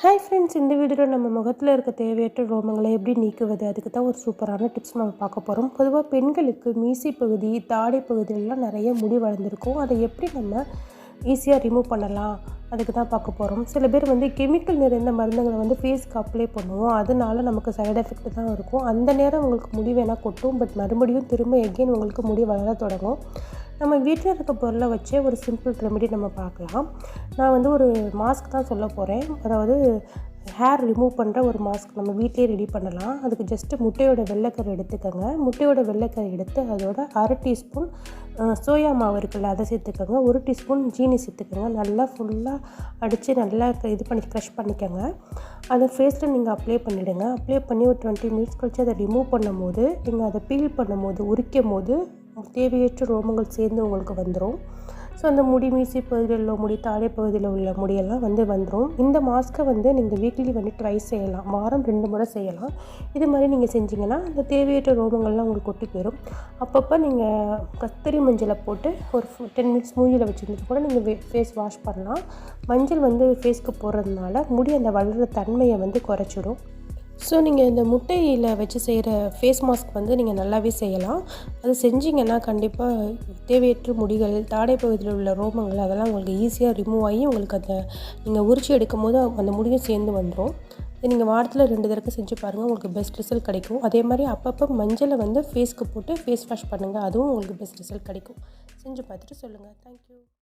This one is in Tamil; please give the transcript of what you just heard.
ஹாய் ஃப்ரெண்ட்ஸ் இந்த வீடியோவில் நம்ம முகத்தில் இருக்க தேவையற்ற ரோமங்களை எப்படி நீக்குவது? அதுக்கு தான் ஒரு சூப்பரான டிப்ஸ் நம்ம பார்க்க போகிறோம் பொதுவாக பெண்களுக்கு மீசி பகுதி தாடை பகுதியிலலாம் நிறைய முடி வளர்ந்துருக்கும். அதை எப்படி நம்ம ஈஸியாக ரிமூவ் பண்ணலாம்? அதுக்கு தான் பார்க்க போகிறோம் சில பேர் வந்து கெமிக்கல் நிறைந்த மருந்துகளை வந்து ஃபேஸ்க்கு அப்ளை பண்ணுவோம். அதனால நமக்கு சைடு எஃபெக்ட் தான் இருக்கும். அந்த நேரம் உங்களுக்கு முடி வேணால் கொட்டும். பட் மறுபடியும் திரும்ப எகெயின் உங்களுக்கு முடி வளர தொடங்கும். நம்ம வீட்டில் இருக்க பொருளை வச்சே ஒரு சிம்பிள் ரெமெடி நம்ம பார்க்கலாம். நான் வந்து ஒரு மாஸ்க் தான் சொல்ல போகிறேன் அதாவது ஹேர் ரிமூவ் பண்ணுற ஒரு மாஸ்க் நம்ம வீட்டிலே ரெடி பண்ணலாம். அதுக்கு ஜஸ்ட்டு முட்டையோட வெள்ளைக்கரை எடுத்துக்கோங்க. முட்டையோட வெள்ளைக்கரை எடுத்து அதோட அரை டீஸ்பூன் சோயா மாவு இருக்குல்ல அதை சேர்த்துக்கோங்க. ஒரு டீஸ்பூன் ஜீனி சேர்த்துக்கோங்க. நல்லா ஃபுல்லாக அடித்து நல்லா இது பண்ணி க்ரஷ் பண்ணிக்கோங்க. அதை ஃபேஸில் நீங்கள் அப்ளை பண்ணிவிடுங்க அப்ளை பண்ணி ஒரு டுவெண்ட்டி மினிட்ஸ் கழிச்சு அதை ரிமூவ் பண்ணும் போது நீங்கள் அதை பீல் பண்ணும் போது உரிக்கும் போது தேவையற்ற ரோமங்கள் சேர்ந்து உங்களுக்கு வந்துடும் ஸோ அந்த முடி மீசி பகுதியில் உள்ள முடி தாடை பகுதியில் உள்ள முடியெல்லாம் வந்து வந்துடும் இந்த மாஸ்க்கை வந்து நீங்கள் வீக்லி வந்து ட்ரை செய்யலாம். வாரம் ரெண்டு முறை செய்யலாம். இது மாதிரி நீங்கள் செஞ்சீங்கன்னா அந்த தேவையற்ற ரோமங்கள்லாம் உங்களுக்கு கொட்டி போயிடும் அப்பப்போ நீங்கள் கத்திரி மஞ்சளை போட்டு ஒரு டென் மினிட்ஸ் மூஞ்சியில் வச்சுருந்து கூட நீங்கள் ஃபேஸ் வாஷ் பண்ணலாம். மஞ்சள் வந்து ஃபேஸ்க்கு போடுறதுனால முடி அந்த வளர்கிற தன்மையை வந்து குறைச்சிடும் ஸோ நீங்கள் இந்த முட்டையில் வச்சு செய்கிற ஃபேஸ் மாஸ்க் வந்து நீங்கள் நல்லாவே செய்யலாம். அது செஞ்சிங்கன்னா கண்டிப்பாக தேவையற்ற முடிகள் தாடை பகுதியில் உள்ள ரோமங்கள் அதெல்லாம் உங்களுக்கு ஈஸியாக ரிமூவ் ஆகி உங்களுக்கு அதை நீங்கள் உரிச்சு எடுக்கும் போது அந்த முடியும் சேர்ந்து வந்துடும் இது நீங்கள் வாரத்தில் ரெண்டு தடவை செஞ்சு பாருங்கள் உங்களுக்கு பெஸ்ட் ரிசல்ட் கிடைக்கும். அதே மாதிரி அப்பப்போ மஞ்சளை வந்து ஃபேஸ்க்கு போட்டு ஃபேஸ் வாஷ் பண்ணுங்கள் அதுவும் உங்களுக்கு பெஸ்ட் ரிசல்ட் கிடைக்கும். செஞ்சு பார்த்துட்டு சொல்லுங்கள் தேங்க்யூ